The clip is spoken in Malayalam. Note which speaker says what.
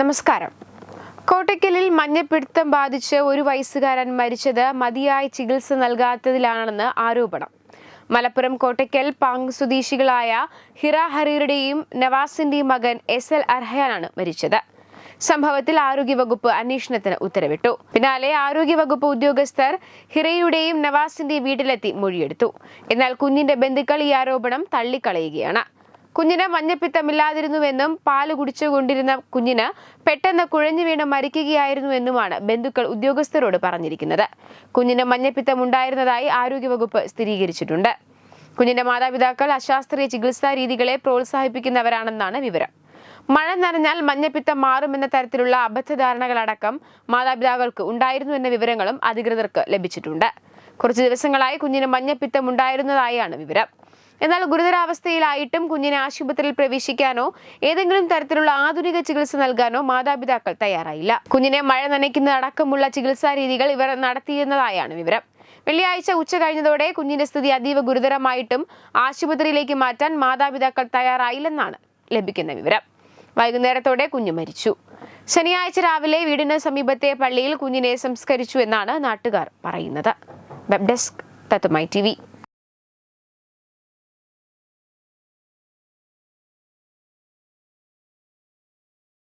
Speaker 1: നമസ്കാരം. കോട്ടയ്ക്കലിൽ മഞ്ഞപ്പിടുത്തം ബാധിച്ച് ഒരു വയസ്സുകാരൻ മരിച്ചത് മതിയായ ചികിത്സ നൽകാത്തതിലാണെന്ന് ആരോപണം. മലപ്പുറം കോട്ടയ്ക്കൽ പാങ് സ്വദേശികളായ ഹിറ ഹറീറുടെയും നവാസിന്റെയും മകൻ എസ് എൽ അർഹയാനാണ് മരിച്ചത്. സംഭവത്തിൽ ആരോഗ്യവകുപ്പ് അന്വേഷണത്തിന് ഉത്തരവിട്ടു. പിന്നാലെ ആരോഗ്യവകുപ്പ് ഉദ്യോഗസ്ഥർ ഹിറയുടെയും നവാസിന്റെയും വീട്ടിലെത്തി മൊഴിയെടുത്തു. എന്നാൽ കുഞ്ഞിന്റെ ബന്ധുക്കൾ ഈ ആരോപണം തള്ളിക്കളയുകയാണ്. കുഞ്ഞിന് മഞ്ഞപ്പിത്തമില്ലാതിരുന്നുവെന്നും പാൽ കുടിച്ചുകൊണ്ടിരുന്ന കുഞ്ഞിന് പെട്ടെന്ന് കുഴഞ്ഞു വീണ് മരിക്കുകയായിരുന്നുവെന്നുമാണ് ബന്ധുക്കൾ ഉദ്യോഗസ്ഥരോട് പറഞ്ഞിരിക്കുന്നത്. കുഞ്ഞിന് മഞ്ഞപ്പിത്തം ഉണ്ടായിരുന്നതായി ആരോഗ്യവകുപ്പ് സ്ഥിരീകരിച്ചിട്ടുണ്ട്. കുഞ്ഞിന്റെ മാതാപിതാക്കൾ അശാസ്ത്രീയ ചികിത്സാ രീതികളെ പ്രോത്സാഹിപ്പിക്കുന്നവരാണെന്നാണ് വിവരം. മഴ നനഞ്ഞാൽ മഞ്ഞപ്പിത്തം മാറുമെന്ന തരത്തിലുള്ള അബദ്ധധാരണകളടക്കം മാതാപിതാക്കൾക്ക് ഉണ്ടായിരുന്നു എന്ന വിവരങ്ങളും അധികൃതർക്ക് ലഭിച്ചിട്ടുണ്ട്. കുറച്ചു ദിവസങ്ങളായി കുഞ്ഞിന് മഞ്ഞപ്പിത്തം ഉണ്ടായിരുന്നതായാണ് വിവരം. എന്നാൽ ഗുരുതരാവസ്ഥയിലായിട്ടും കുഞ്ഞിനെ ആശുപത്രിയിൽ പ്രവേശിക്കാനോ ഏതെങ്കിലും തരത്തിലുള്ള ആധുനിക ചികിത്സ നൽകാനോ മാതാപിതാക്കൾ തയ്യാറായില്ല. കുഞ്ഞിനെ മഴ നനയ്ക്കുന്ന അടക്കമുള്ള ചികിത്സാ രീതികൾ ഇവർ നടത്തിയിരുന്നതായാണ് വിവരം. വെള്ളിയാഴ്ച ഉച്ച കഴിഞ്ഞതോടെ കുഞ്ഞിന്റെ സ്ഥിതി അതീവ ഗുരുതരമായിട്ടും ആശുപത്രിയിലേക്ക് മാറ്റാൻ മാതാപിതാക്കൾ തയ്യാറായില്ലെന്നാണ് ലഭിക്കുന്ന വിവരം. വൈകുന്നേരത്തോടെ കുഞ്ഞ് മരിച്ചു. ശനിയാഴ്ച രാവിലെ വീടിന് സമീപത്തെ പള്ളിയിൽ കുഞ്ഞിനെ സംസ്കരിച്ചു എന്നാണ് നാട്ടുകാർ പറയുന്നത്. Web desk തത്തുമായി T